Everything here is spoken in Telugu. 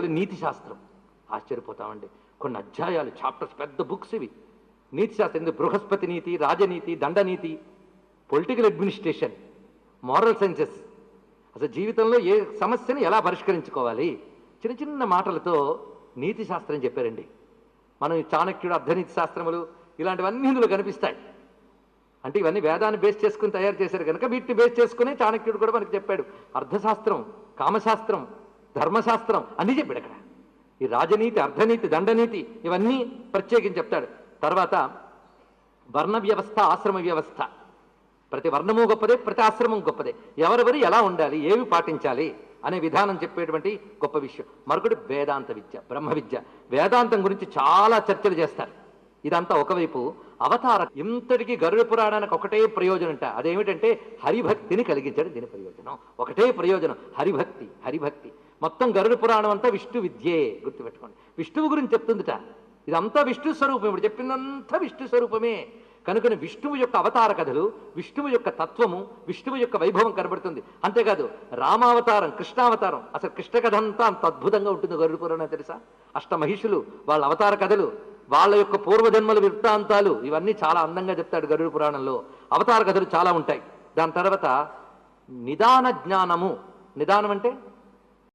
నీతి శాస్త్రం. ఆశ్చర్యపోతామండి. కొన్ని అధ్యాయాలు చాప్టర్స్ పెద్ద బుక్స్ ఇవి. నీతి శాస్త్రం ఎందుకు బృహస్పతి నీతి రాజనీతి దండనీతి పొలిటికల్ అడ్మినిస్ట్రేషన్ మారల్ సైన్సెస్ అసలు జీవితంలో ఏ సమస్యని ఎలా పరిష్కరించుకోవాలి? చిన్న చిన్న మాటలతో నీతి శాస్త్రం చెప్పారండి. మనం చాణక్యుడు అర్ధనీతి శాస్త్రములు ఇలాంటివన్నీ ఇందులో కనిపిస్తాయి. అంటే ఇవన్నీ వేదాన్ని బేస్ చేసుకుని తయారు చేశారు కనుక వీటిని బేస్ చేసుకుని చాణక్యుడు కూడా మనకు చెప్పాడు. అర్థశాస్త్రం కామశాస్త్రం ధర్మశాస్త్రం అన్నీ చెప్పాడు అక్కడ ఈ రాజనీతి అర్ధనీతి దండనీతి ఇవన్నీ ప్రత్యేకించి చెప్తాడు. తర్వాత వర్ణ వ్యవస్థ ఆశ్రమ వ్యవస్థ. ప్రతి వర్ణము గొప్పదే ప్రతి ఆశ్రమం గొప్పదే. ఎవరెవరు ఎలా ఉండాలి ఏవి పాటించాలి అనే విధానం చెప్పేటువంటి గొప్ప విషయం. మరొకటి వేదాంత విద్య బ్రహ్మ విద్య. వేదాంతం గురించి చాలా చర్చలు చేస్తారు. ఇదంతా ఒకవైపు అవతార ఇంతటికి గరుడ పురాణానికి ఒకటే ప్రయోజనం అంట అదేమిటంటే హరిభక్తిని కలిగించడం దీని ప్రయోజనం. ఒకటే ప్రయోజనం హరిభక్తి హరిభక్తి. మొత్తం గరుడ పురాణం అంతా విష్ణు విద్యే గుర్తుపెట్టుకోండి. విష్ణువు గురించి చెప్తుందిట. ఇదంతా విష్ణు స్వరూపం. ఇప్పుడు చెప్పిందంతా విష్ణు స్వరూపమే. కనుకని విష్ణువు యొక్క అవతార కథలు విష్ణువు యొక్క తత్వము విష్ణువు యొక్క వైభవం కనబడుతుంది. అంతేకాదు రామావతారం కృష్ణావతారం అసలు కృష్ణ కథ అంతా అంత అద్భుతంగా ఉంటుంది గరుడు పురాణం తెలుసా? అష్టమహిషులు వాళ్ళ అవతార కథలు వాళ్ళ యొక్క పూర్వజన్మల వృత్తాంతాలు ఇవన్నీ చాలా అందంగా చెప్తాడు గరుడు పురాణంలో. అవతార కథలు చాలా ఉంటాయి. దాని తర్వాత నిదాన జ్ఞానము. నిదానం అంటే?